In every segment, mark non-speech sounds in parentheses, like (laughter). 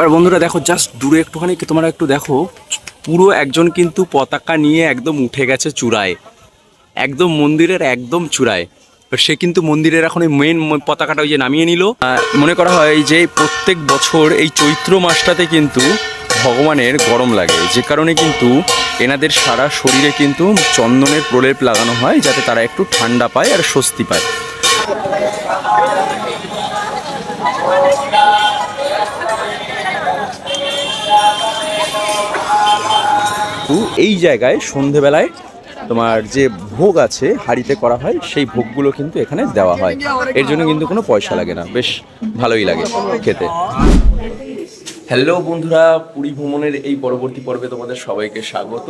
এবার বন্ধুরা দেখো জাস্ট দূরে একটুখানি তোমরা একটু দেখো, পুরো একজন কিন্তু পতাকা নিয়ে একদম উঠে গেছে চূড়ায়। একদম মন্দিরের একদম চূড়ায়। সে কিন্তু মন্দিরের এখন এই মেন পতাকাটা ওই যে নামিয়ে নিল। মনে করা হয় যে প্রত্যেক বছর এই চৈত্র মাসটাতে কিন্তু ভগবানের গরম লাগে। যে কারণে কিন্তু এনাদের সারা শরীরে কিন্তু চন্দনের প্রলেপ লাগানো হয়, যাতে তারা একটু ঠান্ডা পায় আর স্বস্তি পায়। এই জায়গায় সন্ধেবেলায় তোমার যে ভোগ আছে হাড়িতে করা হয়, সেই ভোগগুলো কিন্তু এখানে দেওয়া হয়। এর জন্য কিন্তু কোনো পয়সা লাগে না। বেশ ভালোই লাগে খেতে। হ্যালো বন্ধুরা, পুরী ভ্রমণের এই পরবর্তী পর্বে তোমাদের সবাইকে স্বাগত।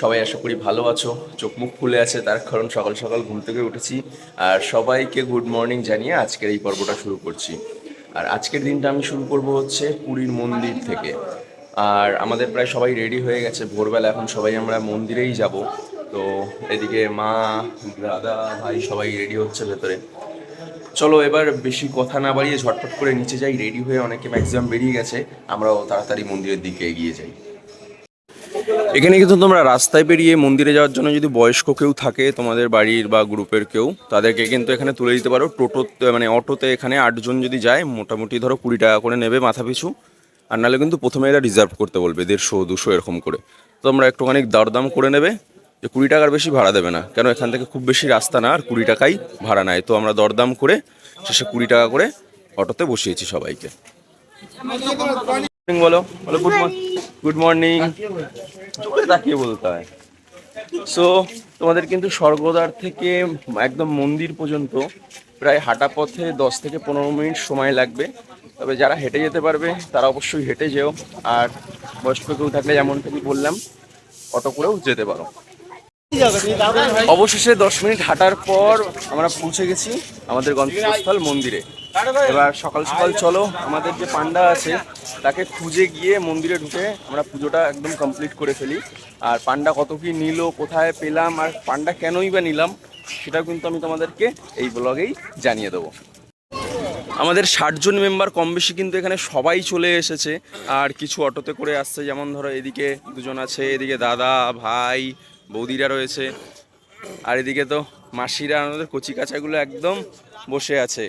সবাই আশা করি ভালো আছো, চোখ মুখ খুলে আছে, তার কারণ সকাল সকাল ঘুম থেকে উঠেছি। আর সবাইকে গুড মর্নিং জানিয়ে আজকের এই পর্বটা শুরু করছি। আর আজকের দিনটা আমি শুরু করব হচ্ছে পুরীর মন্দির থেকে। আর আমাদের প্রায় সবাই রেডি হয়ে গেছে। ভোরবেলা এখন সবাই আমরা মন্দিরেই যাব। তো এদিকে মা, দাদা, ভাই সবাই রেডি হচ্ছে ভেতরে। চলো এবার বেশি কথা না বাড়িয়ে ঝটপট করে নিচে যাই। রেডি হয়ে অনেকে ম্যাক্সিমাম বেরিয়ে গেছে। আমরাও তাড়াতাড়ি মন্দিরের দিকে এগিয়ে যাই। এখানে কিন্তু তোমরা রাস্তায় বেরিয়ে মন্দিরে যাওয়ার জন্য যদি বয়স্ক কেউ থাকে, তোমাদের বাড়ির বা গ্রুপের কেউ, তাদেরকে কিন্তু এখানে তুলে দিতে পারো। টোটো মানে অটোতে এখানে আটজন যদি যায়, মোটামুটি ধরো কুড়ি টাকা করে নেবে মাথা পিছু আর নাহলে কিন্তু প্রথমে এরা রিজার্ভ করতে বলবে, দেড়শো, দুশো এরকম করে। তো তোমরা একটুখানি দরদাম করে নেবে, যে কুড়ি টাকার বেশি ভাড়া দেবে না। কেন এখান থেকে খুব বেশি রাস্তা না, আর কুড়ি টাকাই ভাড়া নেয় তো আমরা দরদাম করে শেষে কুড়ি টাকা করে অটোতে বসিয়েছি সবাইকে। বলো বলো গুড মর্নিং গুড মর্নিং জোরে তাকিয়ে বলতে হয় সো তোমাদের কিন্তু স্বর্গদ্বার থেকে একদম মন্দির পর্যন্ত প্রায় হাঁটা পথে দশ থেকে পনেরো মিনিট সময় লাগবে। তবে যারা হেঁটে যেতে পারবে, তারা অবশ্যই হেঁটে যেও। আর বয়স্ক কেউ থাকলে যেমনটা কি বললাম, অটো করেও যেতে পারো। অবশেষে দশ মিনিট হাঁটার পর আমরা পৌঁছে গেছি আমাদের গন্তব্যস্থল মন্দিরে। এবার সকাল সকাল চলো, আমাদের যে পান্ডা আছে, তাকে খুঁজে গিয়ে মন্দিরে ঢুকে আমরা পুজোটা একদম কমপ্লিট করে ফেলি। আর পান্ডা কত কি নিল, কোথায় পেলাম, আর পান্ডা কেনই বা নিলাম, সেটাও কিন্তু আমি তোমাদেরকে এই ব্লগেই জানিয়ে দেবো। আমাদের ষাট জন মেম্বার কম বেশি কিন্তু এখানে সবাই চলে এসেছে। আর কিছু অটোতে করে আসছে, যেমন ধরো এদিকে দুজন আছে, এদিকে দাদা, ভাই, বৌদিরা রয়েছে। আর এদিকে তো মাসিরা, আমাদের কচি কাচাগুলো একদম বসে আছে।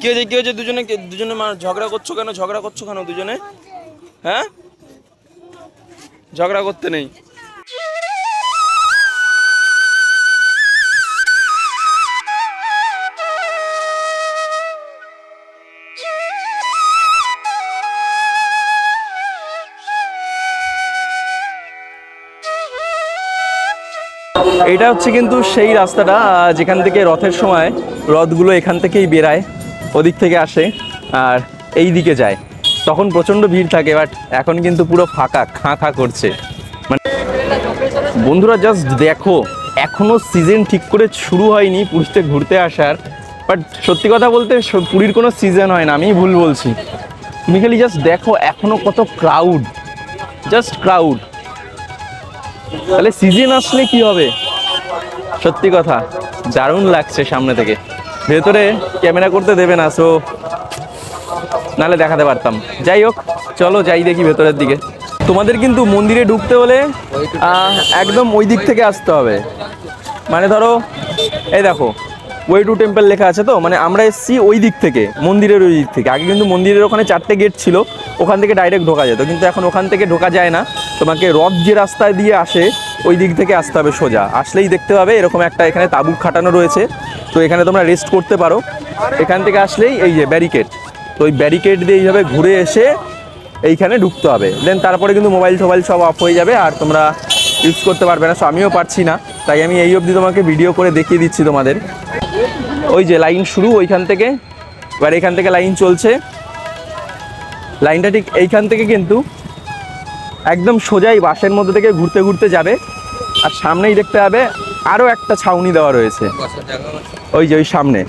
কি হয়েছে কি হয়েছে? দুজনে দুজনে ঝগড়া করছ কেন? ঝগড়া করছ কেন দুজনে? হ্যাঁ? ঝগড়া করতে নেই। এটা হচ্ছে কিন্তু সেই রাস্তাটা যেখান থেকে রথের সময় রথগুলো এখান থেকেই বেরায়, ওদিক থেকে আসে আর এই দিকে যায়। তখন প্রচণ্ড ভিড় থাকে বাট এখন কিন্তু পুরো ফাঁকা, খাঁ খাঁ করছে। মানে বন্ধুরা জাস্ট দেখো, এখনও সিজন ঠিক করে শুরু হয়নি পুরীতে ঘুরতে আসার বাট সত্যি কথা বলতে পুরীর কোনো সিজন হয় না আমি ভুল বলছি। তুমি খালি জাস্ট দেখো, এখনও কত ক্রাউড জাস্ট ক্রাউড তাহলে সিজন আসলে কি হবে? সত্যি কথা, দারুণ লাগছে সামনে থেকে। ভেতরে ক্যামেরা করতে দেবে না সো নালে দেখাতে পারতাম। যাই হোক, চলো যাই দেখি ভেতরের দিকে। তোমাদের কিন্তু মন্দিরে ঢুকতে হলে একদম ওই দিক থেকে আসতে হবে। মানে ধরো, এই দেখো ওয়ে টু টেম্পল লেখা আছে তো? মানে আমরা এসেছি ওই দিক থেকে, মন্দিরের ওই দিক থেকে। আগে কিন্তু মন্দিরের ওখানে চারটে গেট ছিল, ওখান থেকে ডাইরেক্ট ঢোকা যেত। কিন্তু এখন ওখান থেকে ঢোকা যায় না। তোমাকে রথ যে রাস্তায় দিয়ে আসে ওই দিক থেকে আসতে হবে সোজা। আসলেই দেখতে পাবে এরকম একটা এখানে তাবু খাটানো রয়েছে। তো এখানে তোমরা রেস্ট করতে পারো। এখান থেকে আসলেই এই যে ব্যারিকেড তো ওই ব্যারিকেড দিয়ে এইভাবে ঘুরে এসে এইখানে ঢুকতে হবে। দেন তারপরে কিন্তু মোবাইল টোবাইল সব অফ হয়ে যাবে আর তোমরা ইউজ করতে পারবে না। সো আমিও পারছি না। তাই আমি এই অবধি তোমাকে ভিডিও করে দেখিয়ে দিচ্ছি তোমাদের। ওই যে লাইন শুরু, ওইখান থেকে। এবার এখান থেকে লাইন চলছে। লাইনটা ঠিক এইখান থেকে কিন্তু একদম সোজাই বাসের মধ্যে থেকে ঘুরতে ঘুরতে যাবে। আর সামনেই দেখতে হবে আরও একটা ছাউনি দেওয়া রয়েছে। ওই যে ওই সামনে।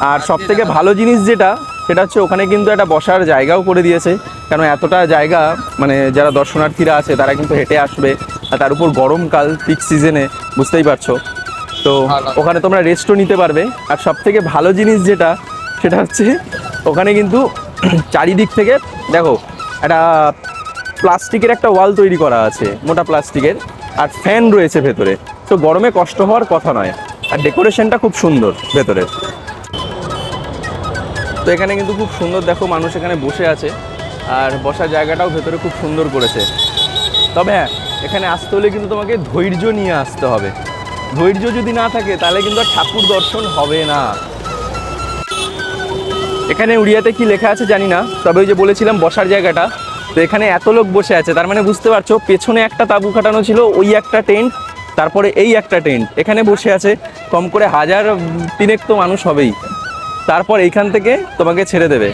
আর সব থেকে ভালো জিনিস যেটা, সেটা হচ্ছে ওখানে কিন্তু একটা বসার জায়গাও করে দিয়েছে। কেন এতটা জায়গা মানে যারা দর্শনার্থীরা আছে, তারা কিন্তু হেঁটে আসবে। আর তার উপর গরমকাল পিক সিজনে বুঝতেই পারছ? তো ওখানে তোমরা রেস্টও নিতে পারবে। আর সব থেকে ভালো জিনিস যেটা, সেটা হচ্ছে ওখানে কিন্তু (clears throat) চারিদিক থেকে, দেখো, একটা প্লাস্টিকের একটা ওয়াল তৈরি করা আছে, মোটা প্লাস্টিকের। আর ফ্যান রয়েছে ভেতরে। তো গরমে কষ্ট হওয়ার কথা নয়। আর ডেকোরেশনটা খুব সুন্দর ভেতরে। তো এখানে কিন্তু খুব সুন্দর দেখো মানুষ এখানে বসে আছে। আর বসার জায়গাটাও ভেতরে খুব সুন্দর করেছে। তবে হ্যাঁ এখানে আসতে হলে কিন্তু তোমাকে ধৈর্য নিয়ে আসতে হবে। ধৈর্য যদি না থাকে, তাহলে কিন্তু আর ঠাকুর দর্শন হবে না। এখানে উড়িয়াতে কি লেখা আছে জানি না, তবে ওই যে বলেছিলাম বসার জায়গাটা তো এখানে এত লোক বসে আছে, তার মানে বুঝতে পারছ, পেছনে একটা তাঁবু খাটানো ছিল, ওই একটা টেন্ট, তারপরে এই একটা টেন্ট। এখানে বসে আছে, কম করে হাজার তিনেক তো মানুষ হবেই। তারপর এইখান থেকে তোমাকে ছেড়ে দেবে।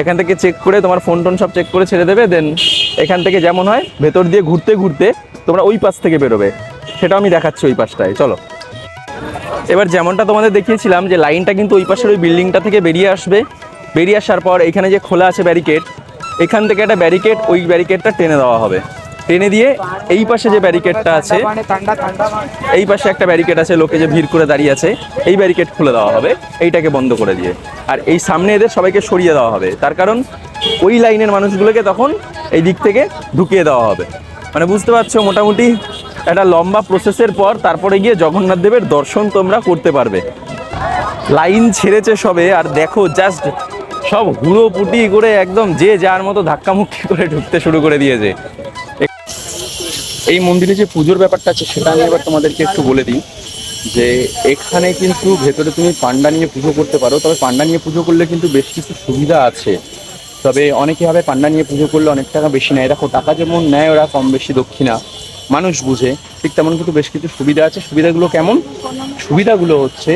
এখান থেকে চেক করে তোমার ফোন টোন সব চেক করে ছেড়ে দেবে, দেন এখান থেকে যেমন হয়, ভেতর দিয়ে ঘুরতে ঘুরতে তোমরা ওই পাশ থেকে বেরোবে। সেটাও আমি দেখাচ্ছি ওই পাশটায়, চলো। এবার যেমনটা তোমাদের দেখিয়েছিলাম যে লাইনটা কিন্তু ওই পাশের ওই বিল্ডিংটা থেকে বেরিয়ে আসবে। বেরিয়ে আসার পর এখানে যে খোলা আছে ব্যারিকেড এখান থেকে একটা ব্যারিকেড ওই ব্যারিকেডটা টেনে দেওয়া হবে। টেনে দিয়ে এই পাশে যে ব্যারিকেডটা আছে, এই পাশে একটা ব্যারিকেড আছে, লোকে যে ভিড় করে দাঁড়িয়ে আছে, এই ব্যারিকেড খুলে দেওয়া হবে, এইটাকে বন্ধ করে দিয়ে। আর এই সামনে এদের সবাইকে সরিয়ে দেওয়া হবে। তার কারণ ওই লাইনের মানুষগুলোকে তখন এই দিক থেকে ঢুকিয়ে দেওয়া হবে। মানে বুঝতে পারছ, মোটামুটি একটা লম্বা প্রসেসের পর তারপরে গিয়ে জগন্নাথ দেবের দর্শন তোমরা করতে পারবে। লাইন ছেড়েছে সবে, আর দেখো জাস্ট সব হুড়ো পুটি করে একদম যে যার মতো ধাক্কামুক্কি করে ঢুকতে শুরু করে দিয়েছে। এই মন্দিরে যে পুজোর ব্যাপারটা আছে, সেটা আমি এবার তোমাদেরকে একটু বলে দিই যে এখানে কিন্তু ভেতরে তুমি পান্ডা নিয়ে পুজো করতে পারো, তবে পান্ডা নিয়ে পুজো করলে কিন্তু বেশ কিছু সুবিধা আছে। তবে অনেকে হবে পান্ডা নিয়ে পুজো করলে অনেক টাকা বেশি নেয়। দেখো, টাকা যেমন নেয় ওরা কম বেশি দক্ষিণা, মানুষ বুঝে, ঠিক তেমন কিন্তু বেশ কিছু সুবিধা আছে। সুবিধাগুলো কেমন? সুবিধাগুলো হচ্ছে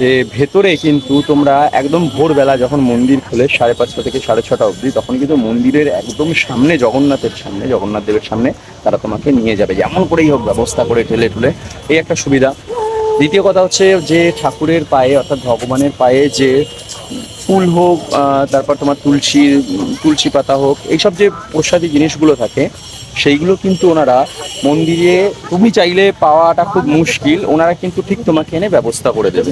যে ভেতরে কিন্তু তোমরা একদম ভোরবেলা যখন মন্দির খোলে সাড়ে পাঁচটা থেকে সাড়ে ছটা অবধি, তখন কিন্তু মন্দিরের একদম সামনে, জগন্নাথের সামনে, জগন্নাথ দেবের সামনে তারা তোমাকে নিয়ে যাবে। যেমন করেই হোক ব্যবস্থা করে ঠেলে ঠুলে, এই একটা সুবিধা। দ্বিতীয় কথা হচ্ছে যে ঠাকুরের পায়ে অর্থাৎ ভগবানের পায়ে যে ফুল হোক তারপর তোমার তুলসী তুলসী পাতা হোক, এইসব যে প্রসাদী জিনিসগুলো থাকে, সেইগুলো কিন্তু ওনারা মন্দিরে, তুমি চাইলে পাওয়াটা খুব মুশকিল, ওনারা কিন্তু ঠিক তোমাকে এনে ব্যবস্থা করে দেবে।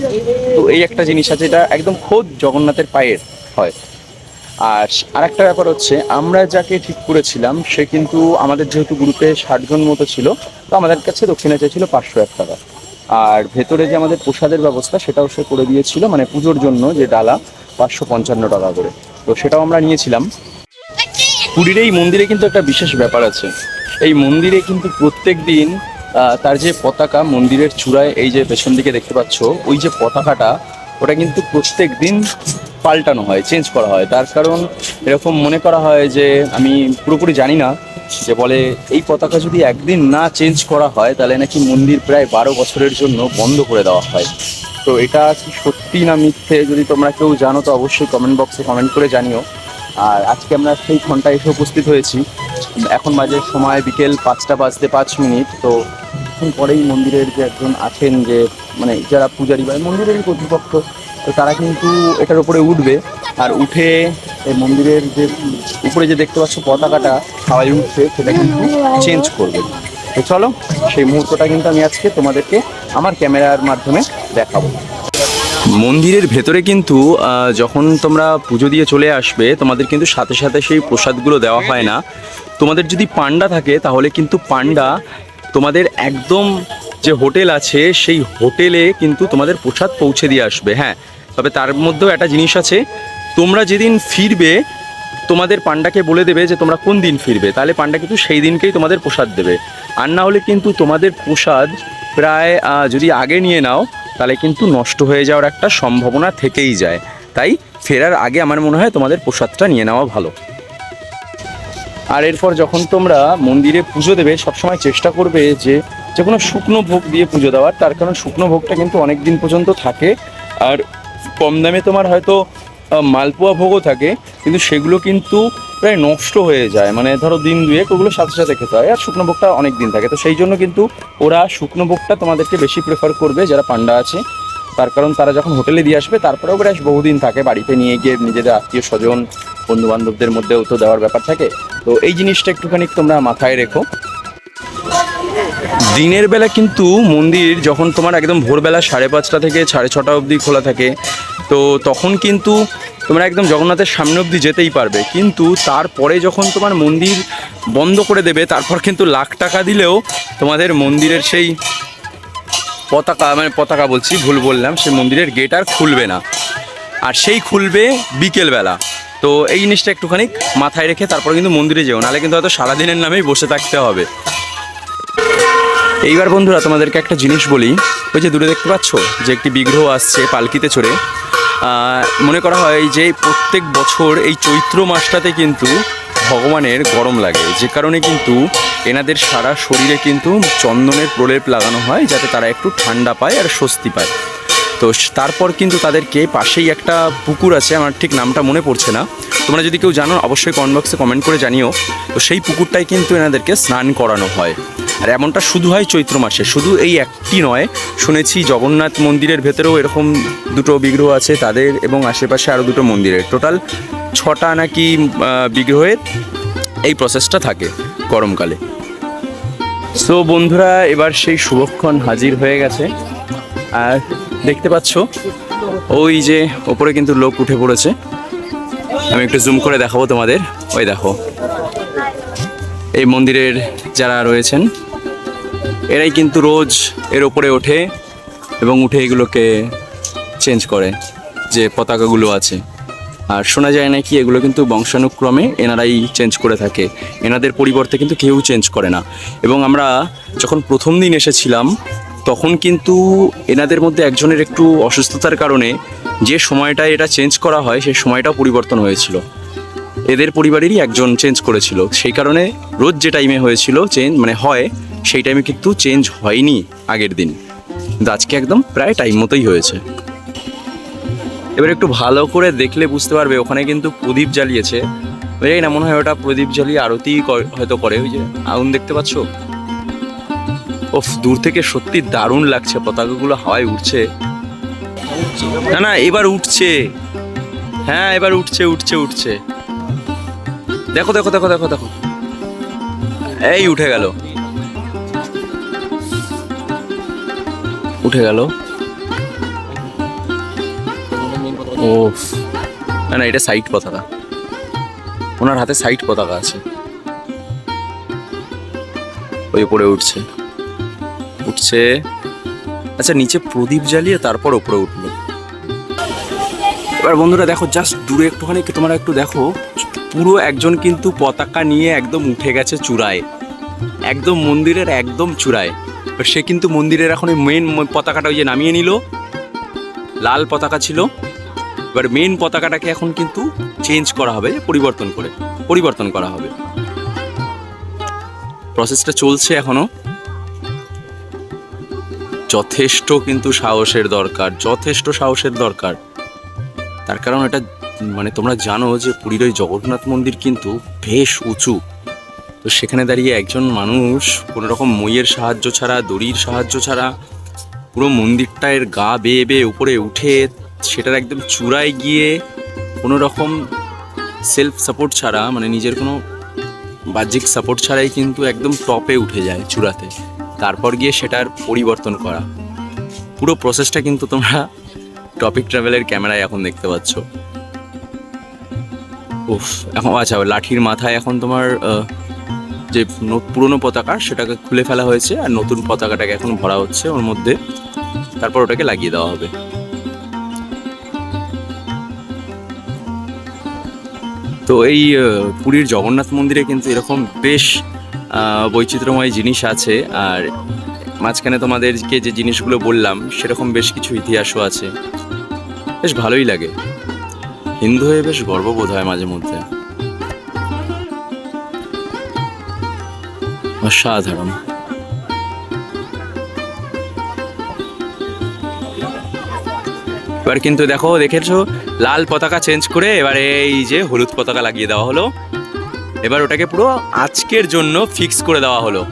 তো এই একটা জিনিস আছে এটা একদম খোদ জগন্নাথের পায়ের হয়। আর আরেকটা ব্যাপার হচ্ছে, আমরা যাকে ঠিক করেছিলাম, সে কিন্তু আমাদের যেহেতু গ্রুপে ষাটজন মতো ছিল, তো আমাদের কাছে দক্ষিণা চেয়েছিল পাঁচশো এক টাকা। আর ভেতরে যে আমাদের প্রসাদের ব্যবস্থা, সেটাও সে করে দিয়েছিল মানে পুজোর জন্য যে ডালা পাঁচশো পঞ্চান্ন টাকা করে। তো সেটাও আমরা নিয়েছিলাম। পুরীর এই মন্দিরে কিন্তু একটা বিশেষ ব্যাপার আছে। এই মন্দিরে কিন্তু প্রত্যেক দিন তার যে পতাকা মন্দিরের চূড়ায়, এই যে পেছন দিকে দেখতে পাচ্ছ, ওই যে পতাকাটা, ওটা কিন্তু প্রত্যেক দিন পাল্টানো হয় চেঞ্জ করা হয়। তার কারণ এরকম মনে করা হয় যে, আমি পুরোপুরি জানি না যে বলে, এই পতাকা যদি একদিন না চেঞ্জ করা হয়, তাহলে নাকি মন্দির প্রায় বারো বছরের জন্য বন্ধ করে দেওয়া হয়। তো এটা কি সত্যি না মিথ্যে, যদি তোমরা কেউ জানো, তো অবশ্যই কমেন্ট বক্সে কমেন্ট করে জানিও। আর আজকে আমরা সেই ঘন্টায় এসে উপস্থিত হয়েছি। এখন বাজে সময় বিকেল পাঁচটা বাজতে পাঁচ মিনিট, তো কিছুক্ষণ পরেই মন্দিরের যে একজন আছেন, যে মানে যারা পূজারী বা মন্দিরের কর্তৃপক্ষ, তো তারা কিন্তু এটার উপরে উঠবে। আর উঠে এই মন্দিরের যে উপরে যে দেখতে পাচ্ছ পতাকাটা, হাওয়ায় উঠছে, সেটা কিন্তু চেঞ্জ করবে। তো চলো, সেই মুহূর্তটা কিন্তু আমি আজকে তোমাদেরকে আমার ক্যামেরার মাধ্যমে দেখাবো। মন্দিরের ভেতরে কিন্তু যখন তোমরা পুজো দিয়ে চলে আসবে, তোমাদের কিন্তু সাথে সাথে সেই প্রসাদগুলো দেওয়া হয় না। তোমাদের যদি পান্ডা থাকে, তাহলে কিন্তু পান্ডা তোমাদের একদম যে হোটেল আছে, সেই হোটেলে কিন্তু তোমাদের প্রসাদ পৌঁছে দিয়ে আসবে হ্যাঁ। তবে তার মধ্যেও একটা জিনিস আছে তোমরা যেদিন ফিরবে, তোমাদের পান্ডাকে বলে দেবে যে তোমরা কোন দিন ফিরবে। তাহলে পান্ডা কিন্তু সেই দিনকেই তোমাদের প্রসাদ দেবে। আর না হলে কিন্তু তোমাদের প্রসাদ প্রায় যদি আগে নিয়ে নাও, তাহলে কিন্তু নষ্ট হয়ে যাওয়ার একটা সম্ভাবনা থেকেই যায়। তাই ফেরার আগে আমার মনে হয় তোমাদের প্রসাদটা নিয়ে নেওয়া ভালো। আর এরপর যখন তোমরা মন্দিরে পুজো দেবে, সবসময় চেষ্টা করবে যে যে কোনো শুকনো ভোগ দিয়ে পুজো দেওয়ার। তার কারণ শুকনো ভোগটা কিন্তু অনেক দিন পর্যন্ত থাকে। আর কম দামে তোমার হয়তো মালপোয়া ভোগও থাকে, কিন্তু সেগুলো কিন্তু প্রায় নষ্ট হয়ে যায়। মানে ধরো দিন দুয়েক ওগুলো সাথে সাথে খেতে হয়, আর শুকনো ভোগটা অনেক দিন থাকে। তো সেই জন্য কিন্তু ওরা শুকনো ভোগটা তোমাদেরকে বেশি প্রেফার করবে, যারা পান্ডা আছে। তার কারণ তারা যখন হোটেলে দিয়ে আসবে, তারপরেও বেশ বহুদিন থাকে বাড়িতে নিয়ে গিয়ে নিজেদের আত্মীয় স্বজন বন্ধু বান্ধবদের মধ্যেও তো দেওয়ার ব্যাপার থাকে। তো এই জিনিসটা একটুখানি তোমরা মাথায় রেখো। দিনের বেলা কিন্তু মন্দির যখন তোমার একদম ভোরবেলা সাড়ে পাঁচটা থেকে সাড়ে ছটা অবধি খোলা থাকে, তো তখন কিন্তু তোমরা একদম জগন্নাথের সামনে অবধি যেতেই পারবে। কিন্তু তারপরে যখন তোমার মন্দির বন্ধ করে দেবে, তারপর কিন্তু লাখ টাকা দিলেও তোমাদের মন্দিরের সেই পতাকা মানে পতাকা বলছি, ভুল বললাম, সেই মন্দিরের গেট আর খুলবে না। আর সেই খুলবে বিকেলবেলা। তো এই জিনিসটা একটুখানি মাথায় রেখে তারপর কিন্তু মন্দিরে যেও, নাহলে কিন্তু হয়তো সারাদিনের নামেই বসে থাকতে হবে। এইবার বন্ধুরা তোমাদেরকে একটা জিনিস বলি। ওই যে দূরে দেখতে পাচ্ছ? যে একটি বিগ্রহ আসছে পালকিতে চড়ে। মনে করা হয় যে প্রত্যেক বছর এই চৈত্র মাসটাতে কিন্তু ভগবানের গরম লাগে। যে কারণে কিন্তু এনাদের সারা শরীরে কিন্তু চন্দনের প্রলেপ লাগানো হয়, যাতে তারা একটু ঠান্ডা পায় আর স্বস্তি পায়। তো তারপর কিন্তু তাদেরকে পাশেই একটা পুকুর আছে, আমার ঠিক নামটা মনে পড়ছে না। তোমরা যদি কেউ জানো, অবশ্যই কমেন্ট বক্সে কমেন্ট করে জানিও। তো সেই পুকুরটাই কিন্তু এনাদেরকে স্নান করানো হয়। আর এমনটা শুধু হয় চৈত্র মাসে, শুধু এই একটি নয়। শুনেছি জগন্নাথ মন্দিরের ভেতরেও এরকম দুটো বিগ্রহ আছে তাদের এবং আশেপাশে আরও দুটো মন্দিরের। টোটাল ছটা নাকি বিগ্রহের এই প্রসেসটা থাকে গরমকালে। সো বন্ধুরা, এবার সেই শুভক্ষণ হাজির হয়ে গেছে। আর দেখতে পাচ্ছ? ওই যে ওপরে কিন্তু লোক উঠে পড়েছে। আমি একটু জুম করে দেখাবো তোমাদের। ওই দেখো। এই মন্দিরের যারা রয়েছেন, এরাই কিন্তু রোজ এর ওপরে ওঠে এবং উঠে এগুলোকে চেঞ্জ করে, যে পতাকাগুলো আছে। আর শোনা যায় নাকি এগুলো কিন্তু বংশানুক্রমে এনারাই চেঞ্জ করে থাকে। এনাদের পরিবর্তে কিন্তু কেউ চেঞ্জ করে না। এবং আমরা যখন প্রথম দিন এসেছিলাম তখন কিন্তু এনাদের মধ্যে একজনের একটু অসুস্থতার কারণে যে সময়টায় এটা চেঞ্জ করা হয়, সেই সময়টাও পরিবর্তন হয়েছিল। এদের পরিবারেরই একজন চেঞ্জ করেছিল। সেই কারণে রোজ যে টাইমে হয়েছিল চেঞ্জ মানে হয়, সেই টাইমে কিন্তু চেঞ্জ হয়নি আগের দিন। কিন্তু আজকে একদম প্রায় টাইম মতোই হয়েছে। এবার একটু ভালো করে দেখলে বুঝতে পারবে, ওখানে কিন্তু প্রদীপ জ্বালিয়েছে। বুঝলি না, মনে হয় ওটা প্রদীপ জ্বালিয়ে আরতি হয়তো করে। ওই যে আগুন দেখতে পাচ্ছ? ওফ, দূর থেকে সত্যি দারুণ লাগছে, পতাকাগুলো হাওয়ায় উঠছে না না, এবার উঠছে। হ্যাঁ এবার উঠছে উঠছে উঠছে। দেখো দেখো দেখো দেখো দেখো। এই উঠে গেল। উঠে গেল। ও না না, এটা সাইড পতাকা। ওনার হাতে সাইড পতাকা আছে। ওই উপরে উঠছে। উঠছে। আচ্ছা নিচে প্রদীপ জ্বালিয়ে তারপর ওপরে উঠল। এবার বন্ধুরা, দেখো জাস্ট দূরে একটুখানি তোমরা একটু দেখো, পুরো একজন কিন্তু পতাকা নিয়ে একদম উঠে গেছে চূড়ায়। একদম মন্দিরের একদম চূড়ায়। এবার সে কিন্তু মন্দিরের এখন ওই মেন পতাকাটা ওই যে নামিয়ে নিল। লাল পতাকা ছিল। এবার মেন পতাকাটাকে এখন কিন্তু চেঞ্জ করা হবে, পরিবর্তন করে, পরিবর্তন করা হবে। প্রসেসটা চলছে এখনও। যথেষ্ট কিন্তু সাহসের দরকার, যথেষ্ট সাহসের দরকার। তার কারণ এটা মানে তোমরা জানো যে পুরীর ওই জগন্নাথ মন্দির কিন্তু বেশ উঁচু। তো সেখানে দাঁড়িয়ে একজন মানুষ কোনো রকম মইয়ের সাহায্য ছাড়া, দড়ির সাহায্য ছাড়া পুরো মন্দিরটার গা বেয়ে বেয়ে উপরে উঠে, সেটার একদম চূড়ায় গিয়ে কোনো রকম সেলফ সাপোর্ট ছাড়া মানে নিজের কোনো বাহ্যিক সাপোর্ট ছাড়াই কিন্তু একদম টপে উঠে যায় চূড়াতে। তারপর গিয়ে সেটার পরিবর্তন করা। পুরো প্রসেসটা কিন্তু তোমরা টপিক ট্রাভেলের ক্যামেরায় এখন দেখতে পাচ্ছ। উফ, এখন আচ্ছা লাঠির মাথায় এখন তোমার যে পুরনো পতাকা সেটাকে খুলে ফেলা হয়েছে আর নতুন পতাকাটাকে এখন ভরা হচ্ছে ওর মধ্যে। তারপর ওটাকে লাগিয়ে দেওয়া হবে। তো এই পুরীর জগন্নাথ মন্দিরে কিন্তু এরকম বেশ বৈচিত্র্যময় জিনিস আছে, আর মাঝখানে তোমাদেরকে যে জিনিসগুলো বললাম, সেরকম বেশ কিছু ইতিহাসও আছে। বেশ ভালোই লাগে। হিন্দু হয়ে বেশ গর্ববোধ হয় মাঝে মধ্যে। অসাধারণ। এবার কিন্তু দেখো, দেখেছ? লাল পতাকা চেঞ্জ করে এবারে এই যে হলুদ পতাকা লাগিয়ে দেওয়া হলো। এবার ওটাকে পুরো আজকের জন্য ফিক্স করে দেওয়া হলো।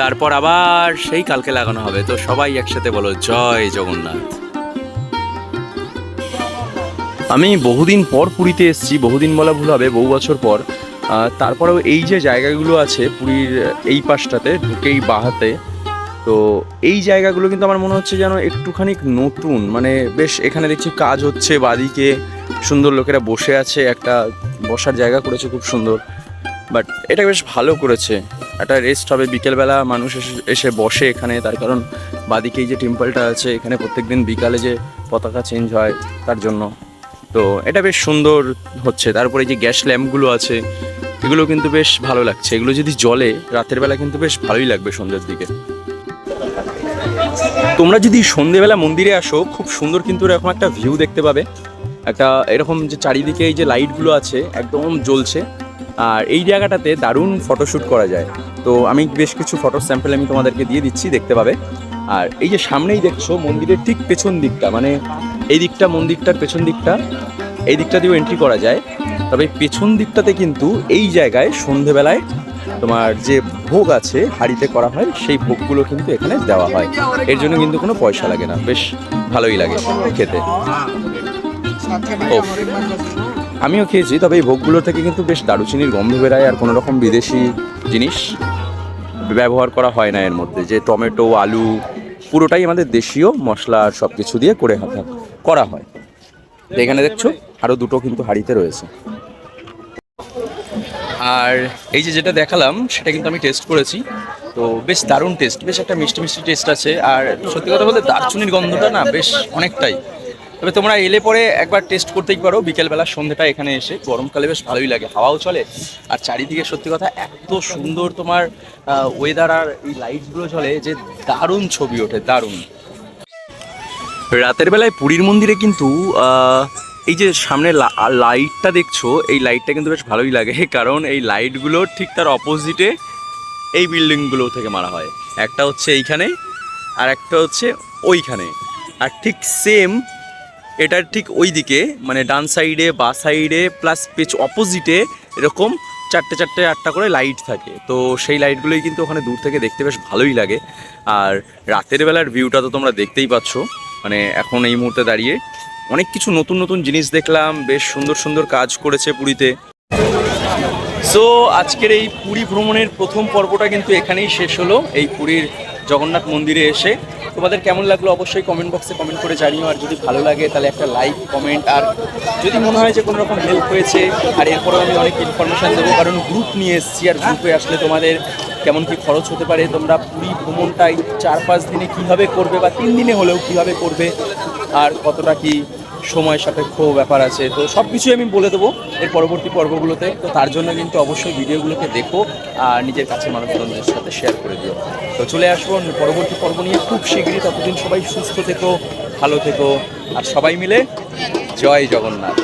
তারপর আবার সেই কালকে লাগানো হবে। তো সবাই একসাথে বলো, জয় জগন্নাথ। আমি বহুদিন পর পুরীতে এসেছি, বহুদিন বলা ভুল হবে, বহু বছর পর। তারপরেও এই যে জায়গাগুলো আছে পুরীর এই পাশটাতে, ঢুকেই বাহাতে, তো এই জায়গাগুলো কিন্তু আমার মনে হচ্ছে যেন একটুখানি নতুন। মানে বেশ এখানে দেখছি কাজ হচ্ছে, বাদিকে সুন্দর লোকেরা বসে আছে, একটা বসার জায়গা করেছে খুব সুন্দর। বাট এটা বেশ ভালো করেছে। একটা রেস্ট হবে, বিকেলবেলা মানুষ এসে বসে এখানে, তার কারণ বাদিকে যে টেম্পলটা আছে, এখানে প্রত্যেকদিন বিকালে যে পতাকা চেঞ্জ হয়, তার জন্য। তো এটা বেশ সুন্দর হচ্ছে। তারপরে যে গ্যাস ল্যাম্পগুলো আছে, এগুলো কিন্তু বেশ ভালো লাগছে। এগুলো যদি জ্বলে, রাতের বেলা কিন্তু বেশ ভালোই লাগবে সন্ধ্যের দিকে। তোমরা যদি সন্ধেবেলা মন্দিরে আসো, খুব সুন্দর কিন্তু এরকম একটা ভিউ দেখতে পাবে। একটা এরকম যে চারিদিকে এই যে লাইটগুলো আছে, একদম জ্বলছে। আর এই জায়গাটাতে দারুণ ফটোশ্যুট করা যায়। তো আমি বেশ কিছু ফটো স্যাম্পল আমি তোমাদেরকে দিয়ে দিচ্ছি দেখতে পাবে। আর এই যে সামনেই দেখছ মন্দিরের ঠিক পেছন দিকটা মানে এই দিকটা মন্দিরটার পেছন দিকটা এই দিকটা দিয়েও এন্ট্রি করা যায়। তবে পেছন দিকটাতে কিন্তু এই জায়গায় সন্ধেবেলায় তোমার যে ভোগ আছে হাড়িতে করা হয় সেই ভোগগুলো কিন্তু এখানে দেওয়া হয়। এর জন্য কিন্তু কোনো পয়সা লাগে না। বেশ ভালোই লাগে খেতে। ওফ। আমিও খেয়েছি, তবে এই ভোগগুলো থেকে কিন্তু বেশ দারুচিনির গন্ধ বেরায় আর কোনো রকম বিদেশি জিনিস ব্যবহার করা হয় না এর মধ্যে। যে টমেটো, আলু, পুরোটাই আমাদের দেশীয় মশলা আর সব কিছু দিয়ে করে করা হয়। এখানে দেখছ আরও দুটো কিন্তু হাঁড়িতে রয়েছে। আর এই যে যেটা দেখালাম, সেটা কিন্তু আমি টেস্ট করেছি। তো বেশ দারুণ টেস্ট বেশ একটা মিষ্টি মিষ্টি টেস্ট আছে। আর সত্যি কথা বলতে দারচুনির গন্ধটা না, বেশ অনেকটাই। তবে তোমরা এলে পরে একবার টেস্ট করতেই পারো। বিকেলবেলা সন্ধ্যেটা এখানে এসে গরমকালে বেশ ভালোই লাগে, হাওয়াও চলে। আর চারিদিকে সত্যি কথা এত সুন্দর তোমার ওয়েদার আর এই লাইটগুলো চলে যে দারুণ ছবি ওঠে, দারুণ। রাতের বেলায় পুরীর মন্দিরে কিন্তু এই যে সামনে লাইটটা দেখছ, এই লাইটটা কিন্তু বেশ ভালোই লাগে, কারণ এই লাইটগুলো ঠিক তার অপোজিটে এই বিল্ডিংগুলো থেকে মারা হয়। একটা হচ্ছে এইখানে, আর একটা হচ্ছে ওইখানে। আর ঠিক সেম এটার ঠিক ওই দিকে মানে ডান সাইডে, বা সাইডে প্লাস পেছ অপোজিটে এরকম চারটে চারটে, আটটা করে লাইট থাকে। তো সেই লাইটগুলোই কিন্তু ওখানে দূর থেকে দেখতে বেশ ভালোই লাগে। আর রাতের বেলার ভিউটা তো তোমরা দেখতেই পাচ্ছ। মানে এখন এই মুহূর্তে দাঁড়িয়ে অনেক কিছু নতুন নতুন জিনিস দেখলাম। বেশ সুন্দর সুন্দর কাজ করেছে পুরীতে। সো আজকের এই পুরী ভ্রমণের প্রথম পর্বটা কিন্তু এখানেই শেষ হলো। এই পুরীর জগন্নাথ মন্দিরে এসে তোমাদের কেমন লাগল অবশ্যই কমেন্ট বক্সে কমেন্ট করে জানিও, আর যদি ভালো লাগে তাহলে একটা লাইক কমেন্ট আর যদি মনে হয় যে কোনো রকম হেল্প হয়েছে, আর এরপরেও আমি অনেক ইনফরমেশান দেবো, কারণ গ্রুপ নিয়ে এসেছি, আর গ্রুপে আসলে তোমাদের কেমন কি খরচ হতে পারে, তোমরা পুরী ভ্রমণটা এই চার পাঁচ দিনে কীভাবে করবে, বা তিন দিনে হলেও কীভাবে করবে, আর কতটা কি সময় সাপেক্ষ ব্যাপার আছে, তো সব কিছুই আমি বলে দেবো এর পরবর্তী পর্বগুলোতে, তো তার জন্য কিন্তু অবশ্যই ভিডিওগুলোকে দেখো, আর নিজের কাছে মানুষজনদের সাথে শেয়ার করে দিও। তো চলে আসব। পরবর্তী পর্ব নিয়ে খুব শীঘ্রই। ততদিন সবাই সুস্থ থেকো, ভালো থেকো। আর সবাই মিলে জয় জগন্নাথ।